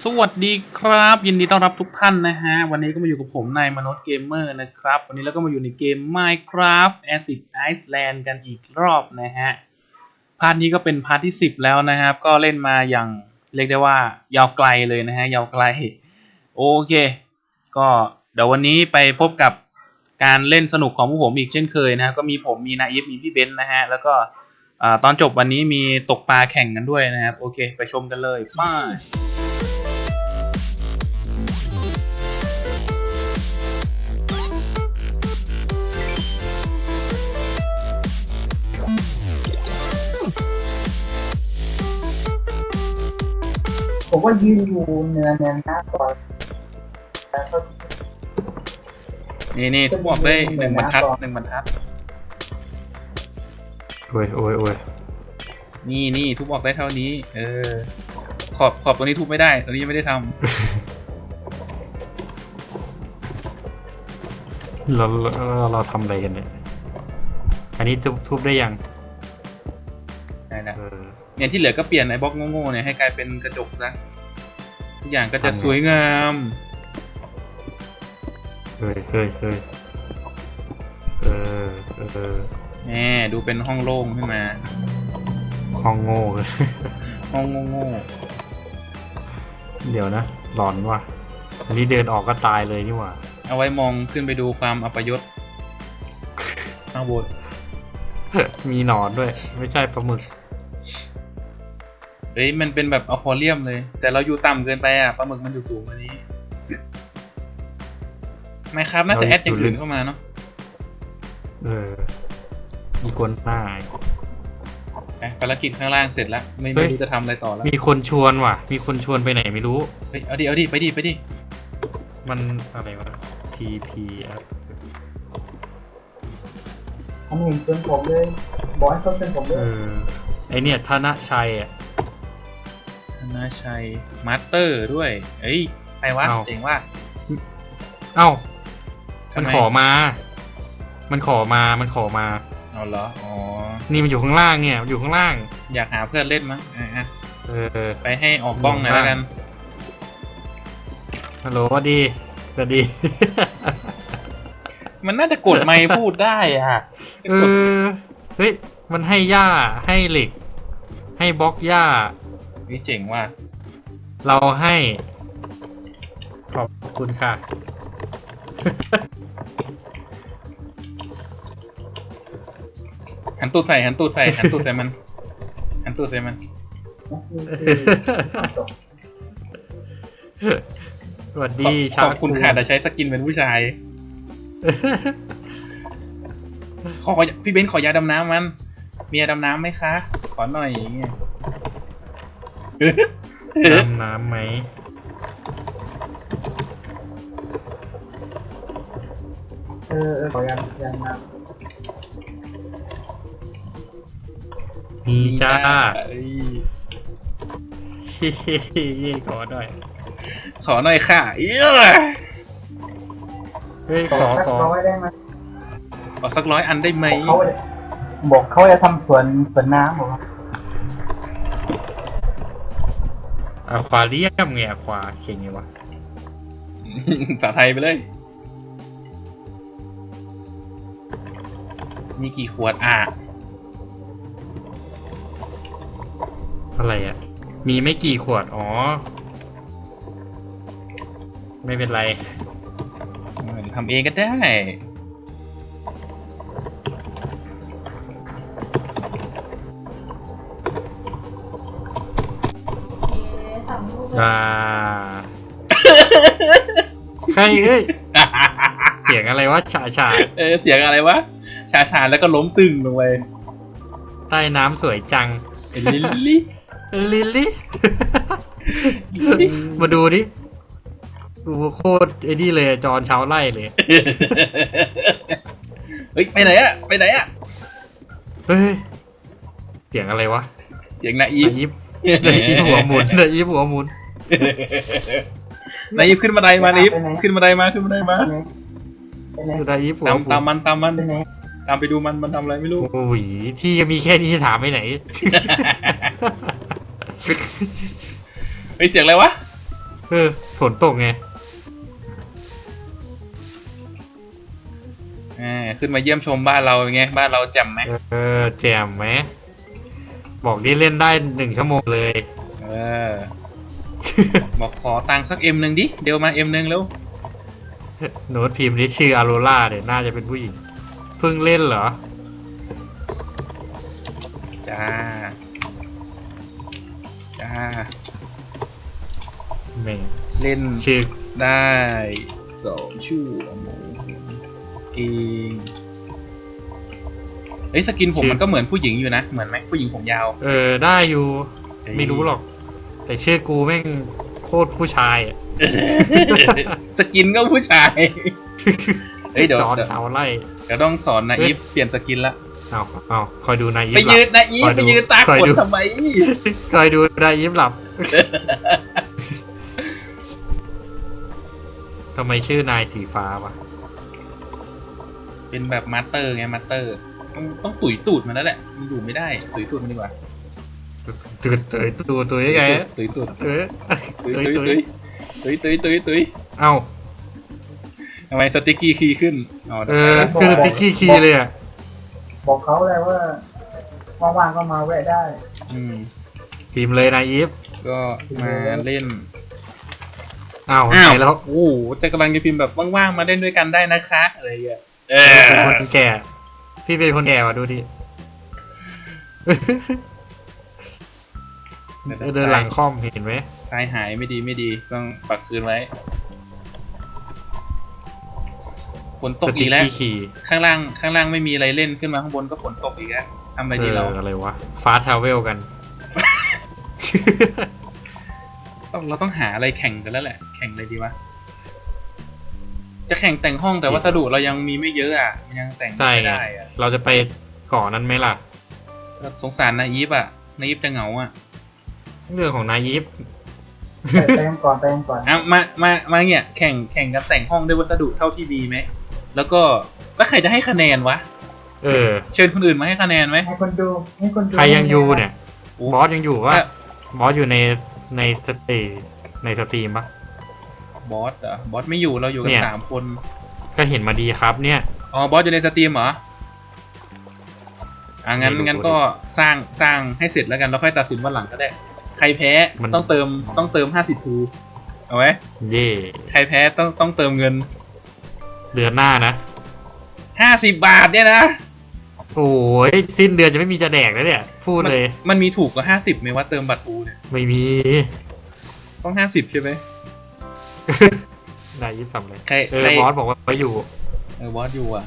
สวัสดีครับ ยินดีต้อนรับทุกท่านนะฮะ วันนี้ก็มาอยู่กับผมนายมนุษย์เกมเมอร์นะครับ วันนี้เราก็มาอยู่ในเกม Minecraft Acid Iceland กันอีกรอบนะฮะ พาร์ทนี้ก็เป็นพาร์ทที่ 10 แล้วนะครับ ก็เล่นมาอย่างเรียกได้ว่ายาวไกลเลยนะฮะ ยาวไกล โอเค ก็เดี๋ยววันนี้ไปพบกับการเล่นสนุกของพวกผมอีกเช่นเคยนะฮะก็มีผมมีนาอีฟมีพี่เบนซ์นะฮะ แล้วก็อตอนจบวันนี้มีตกปลาแข่งกันด้วยนะครับ โอเค ไปชมกันเลยป้ ผมว่ายืนอยู่เนินเนินหน้าก่อนแล้วก็นี่นี่ทุกบอกได้หนึ่งบรรทัดหนึ่งบรรทัด โอ้ยโอ้ยโอ้ยนี่นี่ทุบออกได้เท่านี้ เออ ขอบขอบตัวนี้ทุบไม่ได้ตัวนี้ยังไม่ได้ทำเราเราเราทำอะไรกันเนี่ย อันนี้ทุบทุบได้ยังได้แล้วเออ เนี่ยที่เหลือก็เปลี่ยนไอ้บล็อกโง่ๆเนี่ยให้กลายเป็นกระจกซะทุกอย่างก็จะสวยงาม เฮ้ยเฮ้ยเฮ้ยเออเออแหมดูเป็นห้องโล่งขึ้นมาห้องโง่เลยห้องโง่ๆเดี๋ยวนะ หลอนว่ะ อันนี้เดินออกก็ตายเลยนี่หว่า เอาไว้มองขึ้นไปดูความอัปยศข้างบนมีหนอนด้วย ไม่ใช่ปลาหมึก เฮ้ยมันเป็นแบบอควาเรียมเลย แต่เราอยู่ต่ำเกินไปอะปลาหมึกมันอยู่สูงกว่านี้ไม่ครับน่าจะแอดอย่างอื่นเข้ามาเนาะเออมีคนหน้าไปภารกิจข้างล่างเสร็จแล้ว ไม่เฮ้ไม่ยรู้จะทำอะไรต่อแล้ว มีคนชวนว่ะ มีคนชวนไปไหนไม่รู้เฮ้ยเอาดิเอาดิไปดิไปดิมันอะไรวะ TP อะผมเห็นเพื่อนผมเลย บอกให้เขาเป็นผมเลเอยอไอเนี่ยธนชัยอะธ นาชัยมาสเตอร์ด้วย เอ้ยใครวะ เอ้า เจ๋งว่ะ เอ้า ทำมันไมขอมา มันขอมา มันขอมา เอาเหรอ อ๋อ นี่มันอยู่ข้างล่างเนี่ยอยู่ข้างล่าง อยากหาเพื่อนเล่นมั้งอะอะเออ ไปให้ออกกล้องหน่อยแล้วกัน ฮัลโหลสวัสดีสวัสดี มันน่าจะกดไมค์พูดได้อะจะเอกดอ เฮ้ย มันให้หญ้า ให้เหล็ก ให้บล็อกหญ้า นี่เจ๋งว่ะเราให้ ขอบคุณค่ะ หันตูดใส่หันตูดใส่หันตูดใส่มัน หันตูดใส่มันสวัสขดีอบชาขอบคุณค่ะแต่ใช้สกินเป็นผู้ชาย ขอพี่เบนซ์ขอยาดำน้ำมัน มียาดำน้ำไหมคะ ขอหน่อยอย่างเงี้ย ดำน้ำไหมเออเออขอยังยังนะมีจ้าเอ้ยเย่ขอหน่อย ขอหน่อยค่ะ เอี้ยเฮ้ยขขออสักขอร้อยได้ไหมขอสักร้อยอันได้ไหมเขาจะบอกเขาจะทำสวนสวนน้ำบอ อะควาเรียมไงอะควาเข่งไงวะภาษาไทยไปเลยมีกี่ขวดอะ อะไรอะมีไม่กี่ขวด อ๋อ ไม่เป็นไร ทำเองก็ได้ อ่าใครเอ้ยเสียงอะไรวะฉาฉาเออเสียงอะไรวะชาชาแล้วก็ล้มตึงลงไปใต้น้ำสวยจังเป็นลิลลี่ลิลลี่มาดูดิดูโคตรไอ้นี่เลยจอนเช้าไล่เลยเฮ้ยไปไหนอะไปไหนอะเฮ้ยเสียงอะไรวะ เสียงนาอีฟนายยิบนายยิบหัวหมุนนายยิบหัวหมุน นาอีฟขึ้นมาไดมานาอีฟขึ้นมาไดมาขึ้นมาไดมาไปไหนนายยิบหัวตามหมุตามนมันตามมันไปไหนตามไปดูมันมันทำอะไรไม่รู้โอ้ยที่มีแค่นี้ถามไปไหนเฮ้ยเสียงอะไรวะเออฝนตกไงอ่าขึ้นมาเยี่ยมชมบ้านเราเป็นไงบ้านเราแจ่มไหมเออแจมไหมบอกนี่เล่นได้หนึ่งชั่วโมงเลย เออ บอกขอตังค์สักเอ็มหนึ่งดิ เดี๋ยวมาเอ็มหนึ่งแล้วโน้ตพิมพ์นี่ชื่ออาโรล่าเนี่ยน่าจะเป็นผู้หญิง เพิ่งเล่นเหรอ จ้า จ้าแม่งเล่นชื่อได้สองชั่วโมงเองเอ้ยสกินผมมันก็เหมือนผู้หญิงอยู่นะ เหมือนไหมผู้หญิงผมยาว เออได้อยู่เอ้ยไม่รู้หรอก แต่ชื่อกูแม่งโคตรผู้ชายอะสกินก็ผู้ชาย เฮ้ยเดี๋ยวจอนเดี๋ยวสาวไล่เดี๋ยวต้องสอนนะเฮ้อียฟเปลี่ยนสกินละเอาเอาคอยดูนายยิปไปหลัยืบ นนะอีฟคอยดูไปยืนตาคอยขนดู ทำไม คอยดูนายยิปหลับทำไมชื่อนายสีฟ้าวะเป็นแบบมาสเตอร์ไงมาสเตอร์ต้องต้องตุ๋ยตูดมันแล้วแหละมันอยู่ไม่ได้ ตุ๋ยตูดมันดีกว่า ตื่นเตยตัวตัวยังไงตุ๋ยตูดเออตุ๋ยเตยตุ๋ยเตตุ๋ยยตุ๋ยตุ๋ยตุ๋ยตุ๋ยเอ้าทำไมสติ๊กกี้คีย์ขึ้นอ๋อเออคือติ๊กขี้คีเลยอะบอกเขาเลยว่าว่างๆก็มาแวะได้ อืมพิมพ์เลยนายยิปก็มาเล่นอ้าวอ้าวไหนแล้วโอ้โหจะกำลังจะพิมพ์แบบว่างๆมาเล่นด้วยกันได้นะคะอะไรอย่างเงี้ยเออเป็นคนแก่ พี่เป็นคนแก่ว่ะดูดิ เดินหลังคอมเห็นไหมซ้ายหายไม่ดีไม่ดีต้องปักคืนไว้ฝนตกอีกแล้วสขี้ขี่ข้างล่างข้างล่างไม่มีอะไรเล่นขึ้นมาข้างบนก็ฝนตกอีกแล้วทำอะไรดีเราอออะไรวะฟาสทาวเวลกันต้องเราต้องหาอะไรแข่งกันแล้วแหละ แข่งอะไรดีวะจะแข่งแต่งห้องแต่วัสดุเรายังมีไม่เยอะอะมันยังแต่งใช่ไม่ไงได้อะเราจะไปเก่อนนั้นไหมล่ะ สงสารนาอีฟอะนาอีฟจะเหงาอะ เรื่องของนายยิปแต่แปลงก่อนแปลงก่อนอะมามามาเนี่ยแข่งแข่งกันแต่งห้องด้วยวัสดุเท่าที่มีไหมแล้วก็แล้วใครจะให้คะแนนวะเออ เชิญคนอื่นมาให้คะแนนไหมให้คนดูให้คนดูใครยังอยู่เนี่ยโอ้บอสยังอยู่วะถ้าบอสอยู่ในในสตรีในสตรีมปะบอสเหรอบอสไม่อยู่เราอยู่กันเนี่ยสามคน ก็เห็นมาดีครับเนี่ยอ๋อบอสอยู่ในสตรีมเหรออะงั้นไม่รู้งั้นก็สร้างสร้างให้เสร็จแล้วกันแล้วค่อยตัดสินวันหลังก็ได้ ใครแพ้มัน ต้องเติมต้องเติมห้าสิบทูเอาไว้เย่ใครแพ้ต้องต้องเติมเงินเดือนหน้านะ ห้าสิบบาทเนี่ยนะ โอ้ยสิ้นเดือนจะไม่มีจะแดกแล้วเนี่ย พูดมันเลย มันมีถูกกว่าห้าสิบไหมว่าเติมบัตรทูเนี่ยไม่มี ต้องห้าสิบใช่ไหมนายยิปทำเลยใครเออใครบอสบอกว่าไปอยู่ เออบอสอยู่อะ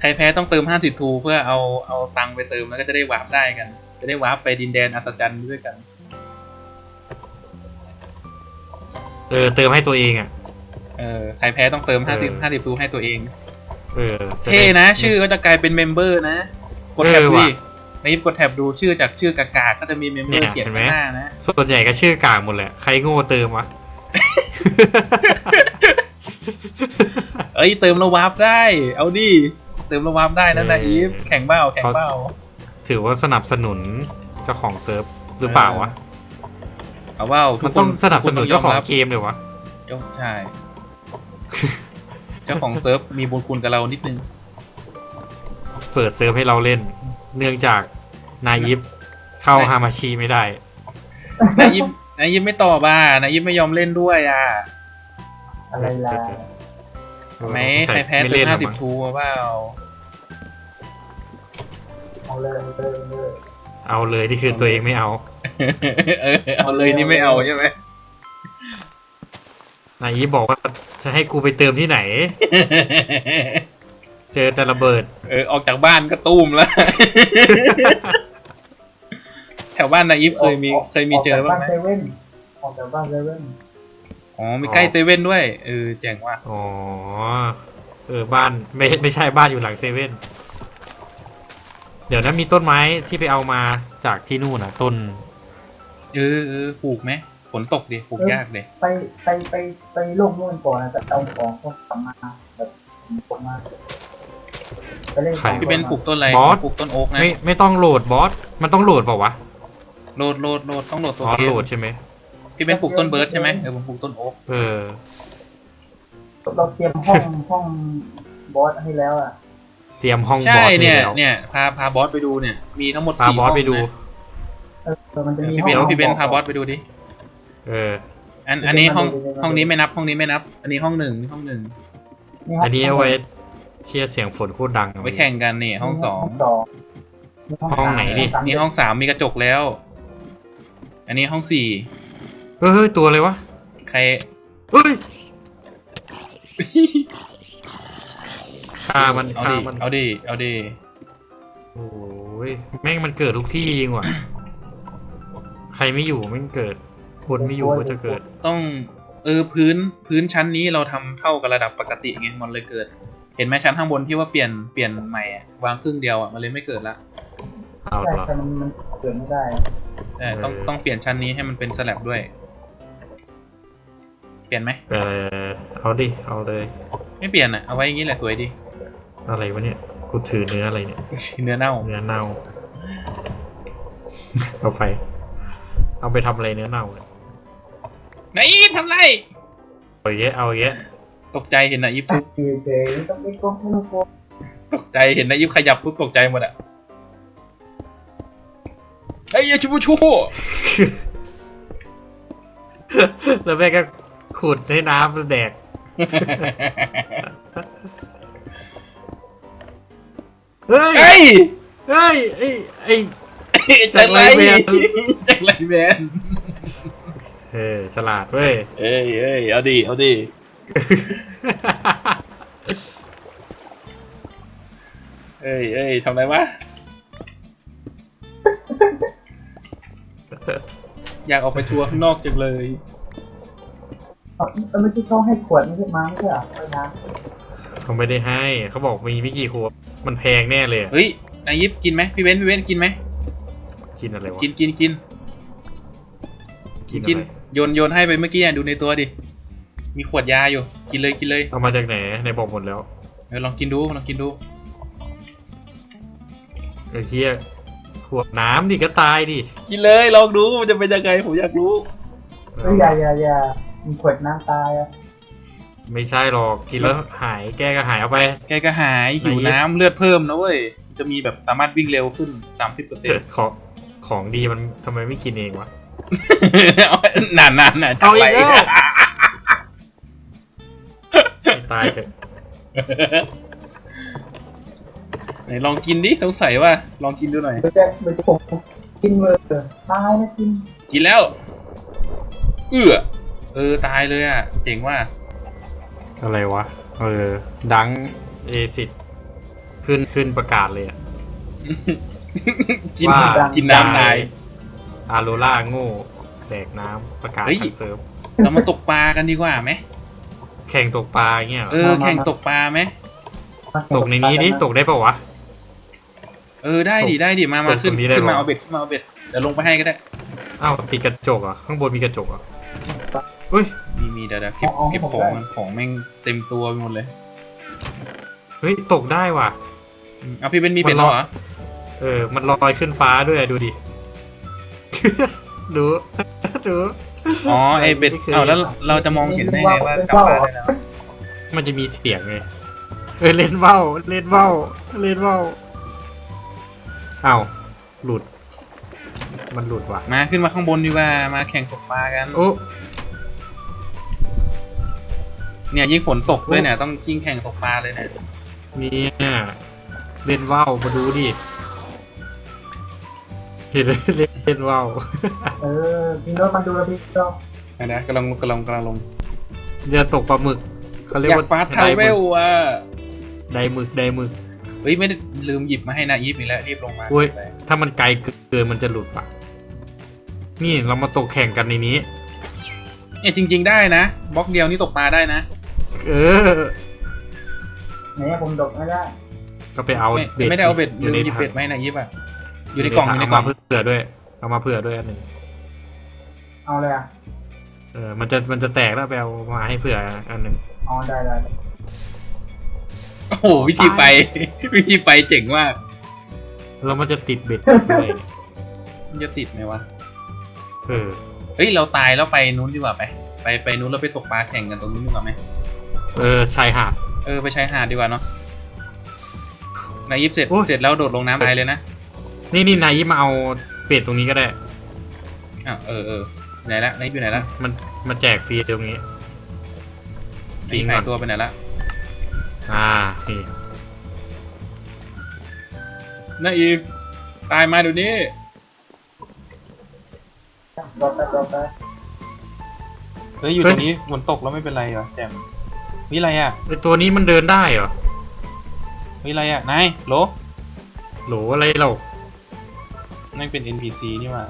ใครแพ้ต้องเติมห้าสิบทูเพื่อเอาเอาตังค์ไปเติมแล้วก็จะได้วาร์ปได้กัน จะได้วาร์ปไปดินแดนอัศจรรย์ด้วยกัน เออเติมให้ตัวเองอะ เออใครแพ้ต้องเติมห้าสิบเออห้าสิบทูให้ตัวเอง เออจเท่ได้นะ ชื่อก็จะกลายเป็นเมมเบอร์นะ กดแท็บเออดูว่ะดิในยิปกดแท็บดูชื่อจากชื่อกากาก็จะมีเมมเบอร์เนี่ยเขียนเห็นไหมข้างหน้านะ ส่วนใหญ่ก็ชื่อกลางหมดแหละ ใครโง่เติมวะ เอ้ยเติมระวาร์ปได้ เอาดิ เติมระวาร์ปได้นะเออนะอีฟแข่งเบ้าแข่งเบ้า ถือว่าสนับสนุนเจ้าของเซิร์ฟหรือเปล่าวะ เอาเบ้าทุมักนคต้องสนับสนุนทุกคเจ้าของยมรับเกมเลยวะเจ้าใช่ เจ้าของเซิร์ฟมีบุญคุณกับเรานิดนึง เปิดเซิร์ฟให้เราเล่น เนื่องจากนายยิปเข้าฮามาชิไม่ได้ นายยิปนายยิปไม่ตอบอะนายยิปไม่ยอมเล่นด้วยอะอะไรล่ะไหมใช่ใครแพ้ไม่เติเล่มนหรห้าอกสิบมั้งทูเปล่าเอาเลยเอาเลยเอาเลยเอาเลยที่คือตัวเองไม่เอา เออเอาเลยนี่ไม่เอาใช่ไหมนายยิปบอกว่าจะให้กูไปเติมที่ไหน เจอแต่ระเบิด เออออกจากบ้านก็ตุ้มแล้ว แถวบ้านนายยิปเคยมีเคยมีเจอบ้างไหมกจากบ้านเซเว่นออกจากบ้านเซเว่นอ๋อมีใกล้เซเว่นด้วยเออเจ๋งว่ะอ๋อเออบ้านไม่ไม่ใช่บ้านอยู่หลังเซเว่นเดี๋ยวนั้นมีต้นไม้ที่ไปเอามาจากที่นู่นนะต้น เออเออปลูกไหมฝนตกดิปลูกยากเลยไปไปไปไปโลกนู่นก่อนนะแต่เอาของก็กลับมาแบบผมมาไปเล่นใครพี่เบนปลูกต้นอะไรบอส ปลูกต้นโอ๊กนะไม่ไม่ต้องโหลดบอส มันต้องโหลดเปล่าวะโหลดโหลดโหลดต้องโหลดตัวอ๋อเกมโหลดใช่ไหมพี่เป็นปลูกต้นเบิร์ดใช่ไหมเออผมปลูกต้นโอ๊กเออ เราเตรียมห้องห้องบอสให้แล้วอะเตรียมห้องบใช่อสเนี่ยแล้วเนี่ยพาพาบอสไปดูเนี่ยมีทั้งหมดพาสี่บห้ออสงไปดูนะ เออมันจะเออมีพี่ห้เบอนงพี่เบนพาบอสไปดูดิ เออ อันอันนี้ห้องดูดิห้องนี้ไม่นับห้องนี้ไม่นับ อันนี้ห้องหนึ่งนี่ห้องหนึ่งห้งอันนี้เอาไว้เชียร์เสียงฝนโคตรดังไว้แข่งกันนี่ห้องสองห้องสองมีห้องไหนดิสามนี่ห้องสามมีกระจกแล้ว อันนี้ห้องสี่เฮ้ยเฮ้ยตัวอะไรวะใครเฮ้ยฆ่ามันเอาฆ่าดิมันเอาดิเอาดิโอ้ยแม่งมันเกิดทุกที่จริงว่ะ ใครไม่อยู่แม่งเกิด คนไม่อยู่ก็จะเกิด ต้องเออพื้นพื้นชั้นนี้เราทำเท่ากับระดับปกติไงมันเลยเกิด เห็นไหมชั้นข้างบนที่ว่าเปลี่ยนเปลี่ยนใหม่อะวางครึ่งเดียวอะมันเลยไม่เกิดละเอาใช่เหรอแต่มันมันเกิดไม่ได้แต่ต้องเออต้องเปลี่ยนชั้นนี้ให้มันเป็นสลับด้วย เปลี่ยนไหมเออเอาดิเอาเลย ไม่เปลี่ยนอะเอาไว้อย่างนี้แหละสวยดีอะไรวะเนี่ยกูถือเนื้ออะไรเนี่ยเนื้อเน่าเนื้อเน่าเอาไป เอาไปทำอะไรเนื้อเน่าเนี่ยไหนทำไร เอาเยอะเอาเยอะตกใจเห็นนายยิบทุบเฉยๆต้องไม่โกงไม่ต้องโกงตกใจเห็นนายยิบขยับปุ๊บตกใจหมดอะเฮ้ยอย่าชูชูแล้วแม่งก็ขุดให้น้ำแดกเฮ้ย เฮ้ย เฮ้ยไอ้ไอ้ จากไรจากไรแมนจากไรแมนเออฉลาดเว้ย เอ้ยเอ้ยเอาดิเอาดิเอ้ยเอ้ยทำไรวะ อยากออกไปทัวร์ข้างนอกจังเลย เอาเอาไม่ใช่เขาให้ขวดไม่ใช่มั้งใช่เหรอไม่นะเขาไม่ได้ให้ เขาบอกมีไม่กี่ขวดมันแพงแน่เลยอะเฮ้ยนายยิบกินไหมพี่เว้นพี่เว้นกินไหม กินอะไรวะกินกินกินกินกินอะไรโยนโยนให้ไปเมื่อกี้อะดูในตัวดิ มีขวดยาอยู่ กินเลยกินเลยเอามาจากไหนในบอกหมดแล้วเออลองกินดูลองกินดูไอ้เหี้ยขวดน้ำดิก็ตายดิกินเลยลองดูมันจะเป็นยังไงผมอยากรู้เฮ้ยอย่าอย่าอย่ามีขวดน้ำตายอะไม่ใช่หรอกกินแล้วหายแก้ก็หายเอาไป แกก็หายหิวน้ำเลือดเพิ่มนะเว้ยจะมีแบบสามารถวิ่งเร็วขึ้น30เปอร์เซ็นต์ ของของดีมันทำไมไม่กินเองวะนานนานนานเอาอีกแล้วตายเถอะไหนลองกินดิสงสัยว่า ลองกินดูหน่อย เดี๋ยวจะเดี๋ยวจะผมกินมือตายนะกินกินแล้ว เอื้อเออตายเลยอะ เจ๋งว่าอะไรวะ เออ ดังเอซิดขึ้นขึ้นประกาศเลยอะ กินว่า กินน้ำตาย อาโรล่าโง่แดกน้ำประกาศเฮ้ย ทั้งเซิร์ฟเรามาตกปลากันดีกว่าไหมแข่งตกปลาเงี้ยเหรอเออแข่งตกปลาไหมมาตกในนี้ดิตกได้ปะวะ เออได้ดิตกได้ดิมาตมากขึ้นตรงนี้ได้ขึ้นมาเหรอ เอาเบ็ดขึ้นมาเอาเบ็ดเดี๋ยวลงไปให้ก็ได้อ้าวติดกระจกเหรอะข้างบนมีกระจกเหรอะเฮ้ยมีมีเดี๋ยวเดี๋ยวเก็บเก็บของมันของแม่งเต็มตัวไปหมดเลยเฮ้ยตกได้ว่ะ อืมเอาพี่เป็นมีเบ็ดมันแล้วรอเหรอ เออ มันลอยขึ้นฟ้าด้วยดูดิดูดูอ๋อไอเบ็ดไม่คยเอาแล้วเราจะมองเห็นได้ไงว่ากลับมาได้แล้วมันจะมีเสียงไงเออเล่นเบ้า เล่นเบ้า เล่นเบ้าอ้าวหลุด มันหลุดว่ะ มาขึ้นมาข้างบนดีกว่ามาแข่งตกปลากันโอ้เนี่ยยิ่งฝนตกด้วยเนี่ยต้องยิ่งแข่งตกปลาเลยเนี่ยเนี่ยเล่นว่าวมาดูดิ เห็นเล่นเล่นว่าวเออพี่โน้ตมันดูแล้วพี่ก็นะนะกำลังกำลังกำลังลงเรือตกปลาหมึกเขาเรียกอยากว่าฟาสทาเวลอะไดหมึกไดหมึกเฮ้ยไม่ได้ลืมหยิบมาให้นะยิบอีกแล้วรีบลงมาโอ้ยเลยถ้ามันไกลเกินมันจะหลุดปะนี่เรามาตกแข่งกันในนี้ เนี่ยจริง ๆ ได้นะบล็อกเดียวนี่ตกปลาได้นะ เออ ไหนผมดกไม่ได้ก็ไปเอาไม่เบ็ดไม่ได้เอาเบ็ดลืมหยิบเบ็ดมาให้นะยิบอะ อยู่ในกล่องอยู่ในกล่องเามาเผื่อด้วยเอามาเผื่อด้วยอันหนึ่งเอาเลยอะเออมันจะมันจะแตกแล้วไปเอามาให้เผื่ออันหนึ่งเอาได้ได้โอ้โหวิธีไป วิธีไปเจ๋งมากแล้วมันจะติดเบ็ดเลยมันจะติดไหมวะเออเฮ้ยเราตายแล้วไปนู้นดีกว่าไป ไปไปนู้นเราไปตกปลาแข่งกันตรงนู้นดีกว่าไหมเออชายหาดเออไปชายหาดดีกว่าเนาะนายยิบเสร็จโอ้ย เสร็จแล้วโดดลงน้ำตายเลยนะ นี่นี่นายมาเอาเป็ดตรงนี้ก็ได้ อ้าวเออเออไหนละนายยิบอยู่ไหนละมันมันแจกฟรีตรงนี้นายยิบหายตัวไปไหนละอ่านี่นายยิบตายมาเดี๋ยวนี้รอไปรอไปเฮ้ยอยู่ตรงนี้ฝนตกแล้วไม่เป็นไรเหรอแจมวิอะไรอะไอตัวนี้มันเดินได้เหรอวิอะไรอะนายโหลโหลอะไรเรา นั่นเป็น NPC นี่หว่า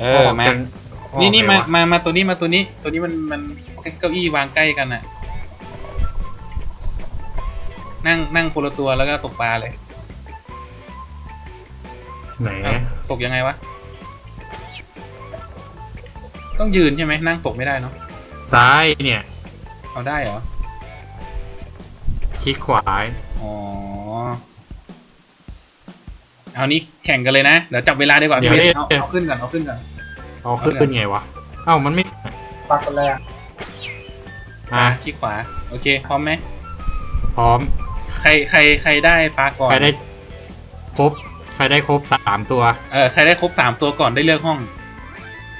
เออออกมาจากออกนี่นี่ไงมาวะมามาตัวนี้มาตัวนี้ ตัวนี้มันมันเก้าอี้วางใกล้กันน่ะ นั่งนั่งคนละตัวแล้วก็ตกปลาเลยไหนเอ้าตกยังไงวะ ต้องยืนใช่ไหมนั่งตกไม่ได้เนาะซ้ายเนี่ย เอาได้เหรอ คลิกขวา อ๋อ เอานี้แข่งกันเลยนะ เดี๋ยวจับเวลาดีกว่าเดี๋ยวพี่เดี๋ยวเอาเอาขึ้นก่อนเอาขึ้นก่อนเอาขึ้นไงวะ เอ้ามันไม่ปลาคนแรกอะขี้ขวา โอเค พร้อมไหม พร้อม ใครใครใครได้ปลาก่อนใครได้ ครบ ใครได้ครบสามตัว เออใครได้ครบสามตัวก่อนได้เลือกห้อง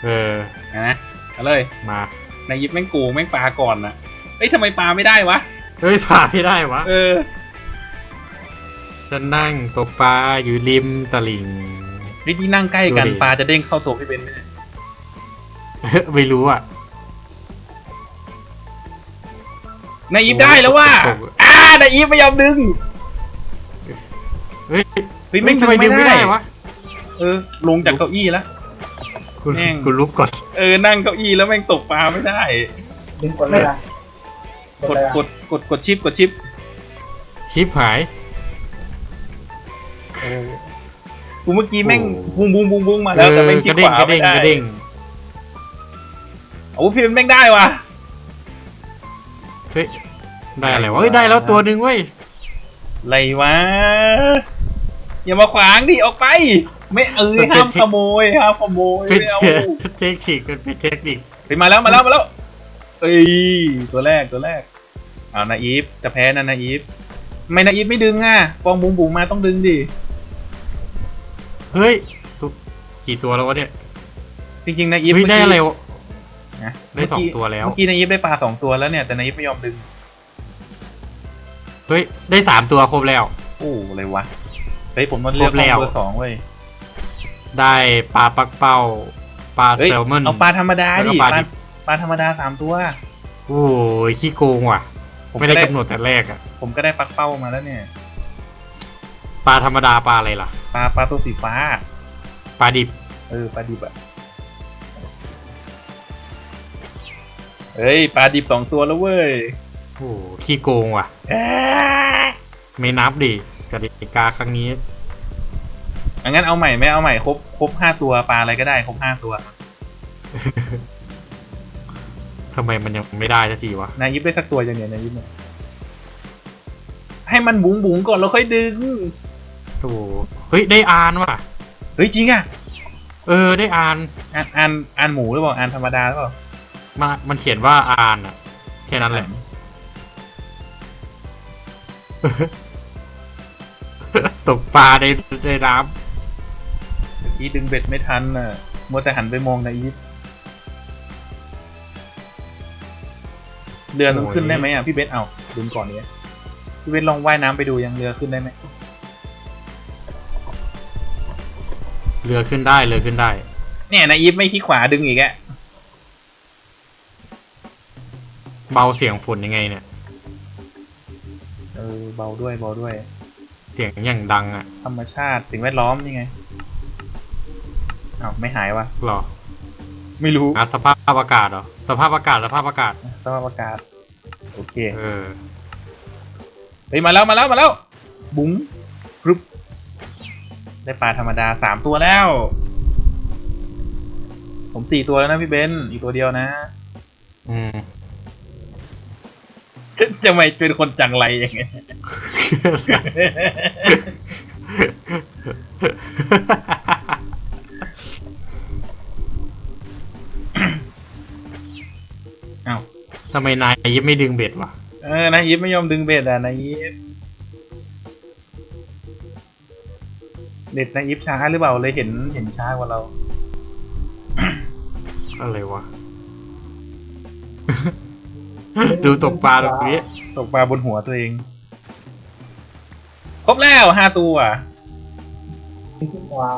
เออ นะนะเอาเลยมา นายยิบแม่งกูแม่งปลาก่อนนะเอ้ยทำไมปลาไม่ได้วะ เฮ้ยผ่าไม่ได้วะ เออ ฉันนั่งตกปลาอยู่ริมตลิ่งวิธีนั่งใกล้กันดูดิ ปลาจะเด้งเข้าตัวพี่เบนไหมเนี่ยไม่รู้อะนายยิบได้แล้วว่าโอ้โหอ่านายยิบไม่ยอมดึง เฮ้ยเฮ้ยไม่ทำไมดึดึงงไม่ไม่ได้ได้วะเออ ลงจากเก้าอี้แล้วคุณแม่งคุณลุกก่อนเออ นั่งเก้าอี้แล้วแม่งตกปลาไม่ได้ ดึงกดเลยอะกดกดกดกดชิปกดชิปชิปหายเออ กูเมื่อกี้แม่งโอ้บุ้งบุ้งบุ้งบุ้งมาแล้วแต่แม่งชิกประขเด้งวากระไม่เด้งได้กระเด้งโอ้พี่เบนแม่งได้ว่ะเฮ้ยได้อะไรวะเฮ้ยได้แล้วตัวหนึ่งเว้ยอะไรวะอย่ามาขวางดิออกไป ไม่เออห้ามขโมยห้ามขโมยเป็นไม่เอาเทคนิคเป็นเทคนิคไปมาแล้วมาแล้วมาแล้วเอ้ยตัวแรกตัวแรกเอานาอีฟจะแพ้นะนาอีฟทำไม่นาอีฟไม่ดึงอะฟองบุ๋งบุ๋งมาต้องดึงดิ เฮ้ยตัวกี่ตัวแล้ววะเนี่ยจริงๆนาอีฟเฮ้ยเมื่ได้กี้อะไรวะ นะได้สองเมื่กี้ตัวแล้ว เมื่อกี้นาอีฟได้ปลาสองตัวแล้วเนี่ยแต่นาอีฟไม่ยอมดึงเฮ้ยได้สามตัวครบแล้ว โอ้อะไรวะเฮ้ยผมมันเลือกครบแล้วเบอร์สองเว้ยได้ปลาปักเป้าปลาเฮ้ยแซลมอน เอาปลาธรรมดาแล้วดิก็ปปลาลาดิบ ปลาธรรมดาสามตัว โอ้ยขี้โกงว่ะ ผมไม่ก็ได้ได้กำหนดแต่แรกอะผมก็ได้ปลาเป้ามาแล้วเนี่ย ปลาธรรมดาปลาอะไรล่ะ ปลาปลาตัวสีฟ้า ปลาดิบ เออปลาดิบอะเฮ้ยปลาดิบสองตัวแล้วเว้ยโอ้ขี้โกงว่ะเอ้ยไม่นับดิกติกาครั้งนี้ อะงั้นเอาใหม่ไหมเอาใหม่ครบครบห้าตัวปลาอะไรก็ได้ครบห้าตัวทำไมมันยังไม่ได้สักทีวะ นายยิบได้สักตัวยังเนี่ยนายยิบเนี่ยให้มันบุ๋งบุ๋งก่อนแล้วค่อยดึง โอ้เฮ้ยได้อานว่ะ เฮ้ยจริงอะเออได้อานอ่านอ่านอ่านหมูหรือเปล่าอ่านธรรมดาหรือเปล่ามามันเขียนว่าอานอะแค่นั้นแหละตกปลาในในน้เมื่อกี้ดึงเบ็ดไม่ทันน่ะมัวแต่หันไปมองนายยิบเรือมันขึ้นได้ไหมอะพี่เบสเอาดึงก่อนนี้พี่เบสลองว่ายน้ำไปดูยังเรือขึ้นได้ไหม เรือขึ้นได้เรือขึ้นได้ เนี่ยนายยิบไม่ขี้ขวาดึงอีกอะเบาเสียงฝนยังไงเนี่ย เออเบาด้วยเบาด้วย เสียงอย่างดังอะธรรมชาติสิ่งแวดล้อมนี่ไงอ้าวไม่หายวะหรอไม่รู้อะสภาพอากาศเหรอสภาพอากาศสภาพอากาศ สภาพอากาศโอเคเออเฮ้ยมาแล้วมาแล้วมาแล้วบุ้งกรุบ ได้ปลาธรรมดาสามตัวแล้ว ผมสี่ตัวแล้วนะพี่เบนอีกตัวเดียวนะ อืมจะจะไม่เป็นคนจังไรอย่างเงี้ยเอ้าทำไมนายยิบไม่ดึงเบ็ดวะเออนายยิบไม่ยอมดึงเบ็ดอะนายยิบ เด็ดนายยิปช้าหรือเปล่าเลยเห็นเห็นช้ากว่าเรา อะไรวะ ดูตกปลาตรงนี้ตกปลาบนหัวตัวเอง ครบแล้วห้าตัวที่ที่กว่า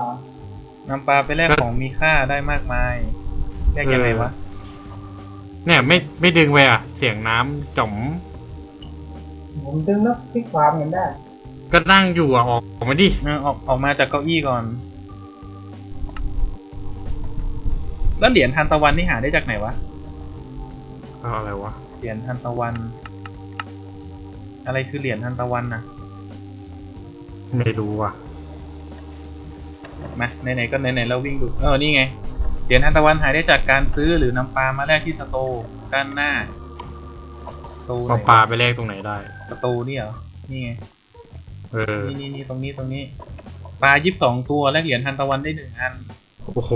นำปลาไปแลกของมีค่าได้มากมายแลกยังไงวะ เนี่ยไม่ไม่ดึงไปอะ เสียงน้ำจ่อม ผมดึงแล้วพลิกความเห็นได้ ก็นั่งอยู่อะออกออกมาดิเออออกออกมาจากเก้าอี้ก่อน แล้วเหรียญทันตะวันนี่หาได้จากไหนวะ เอาอะไรวะ เหรียญทันตะวัน อะไรคือเหรียญทันตะวันนะไม่รู้อะ มาไหนๆก็ไหนๆเราวิ่งดู เออ นี่ไง เหรียญทันตะวันหาได้จากการซื้อหรือนำปลามาแลกที่สโตร์ด้านหน้าสโตร์ไหนเอาวะปลาไปแลกตรงไหนได้ สโตร์นี่เหรอ นี่ไง เออนี่นี่นี่ตรงนี้ตรงนี้ ปลายิบสองตัวแลกเหรียญทันตะวันได้หนึ่งอันโอ้โห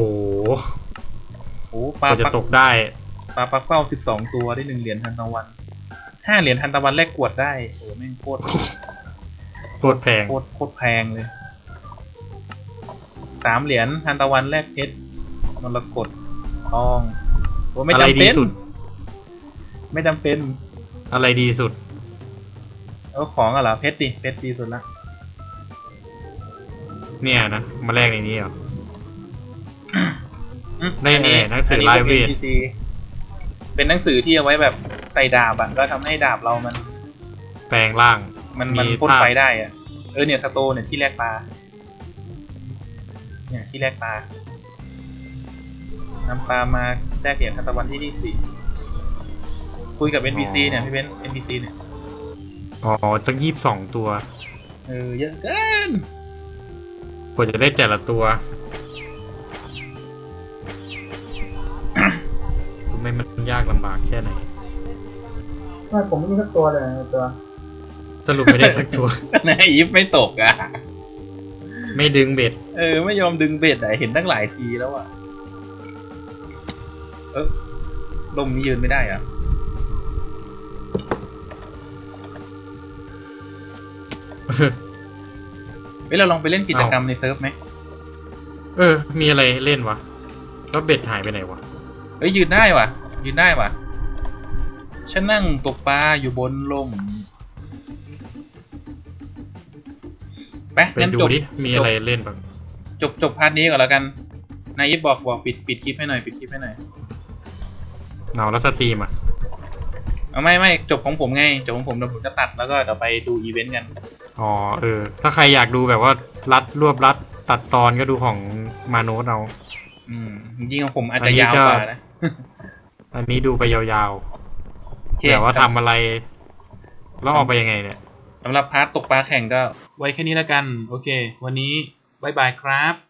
โอ้กปลาว่าจะปักตกได้ ปลาปักเป้าสิบสองตัวได้หนึ่งเหรียญทันตะวันห้าเหรียญทันตะวันแลกขวดได้โอ้แม่งโคตรโคตรแพง โคตรโคตรแพงเลยสามเหรียญทันตะวันแลกเพชรมรกตทองโอ้ไม่อะไรจำดีเป็นสุด ไม่จำเป็นอะไรดีสุด เอาของอะเหรอเพชรดิเพชรดีสุดละเนี่ยนะมาแลกในนี้เหรอ อืมได้อัไหนหนังสือพวกลายเวท NPC เป็นหนังสือที่เอาไว้แบบใส่ดาบอะก็ทำให้ดาบเรามัน แปลงร่าง มันมันมีพ่นภาพไฟได้อะเออเนี่ยสโตเนี่ยที่แลกปลาเนี่ยที่แลกปลานำปลามาแลกเหรียญทันตะวันที่ที่สี่คุยกับ NPC เนี่ยพี่เบน NPC เนี่ย อ๋อตั้งยี่สิบสองตัว เออเยอะเกินกว่าจะได้แต่ละตัวทำไมมันยากลำบากแค่ไหนว่าผมไม่มีสักตัวเลยในตัวสรุปไม่ได้สักตัว นายยิปไม่ตกอะ ไม่ดึงเบ็ด เออ ไม่ยอมดึงเบ็ดอะเห็นตั้งหลายทีแล้วอะ เออลมนี้ยืนไม่ได้อะ เฮ้ยเราลองไปเล่นกิจกรรมในเซิร์ฟไหมเออ มีอะไรเล่นวะ แล้วเบ็ดหายไปไหนวะเอ้ยยืนได้ว่ะยืนได้ว่ะฉันนั่งตกปลาอยู่บนลมไปไปงั้นดูจบดิ มีอะไรเล่นบ้าง จบจบพาร์ทนี้ก่อนแล้วกัน นายยิปบอกบอกปิดปิดคลิปให้หน่อยปิดคลิปให้หน่อยเงาแล้วสตรีมอะ เอาไม่ไม่จบของผมไง จบของผมเดี๋ยวผมจะตัดแล้วก็เดี๋ยวไปดูอีเวนต์กัน อ๋อเออ ถ้าใครอยากดูแบบว่ารัดรวบรัดตัดตอนก็ดูของมาโนสเอาอืมจริงๆของผมอาจอัจะนนี้ยาวก็กว่านะอันนี้ดูไปยาวโอเคๆแต่ว่าทำอะไร แล้วออกไปยังไงเนี่ยสำหรับพาร์ทตกปลาแข่งก็ไว้แค่นี้แล้วกัน โอเค วันนี้บายบายครับ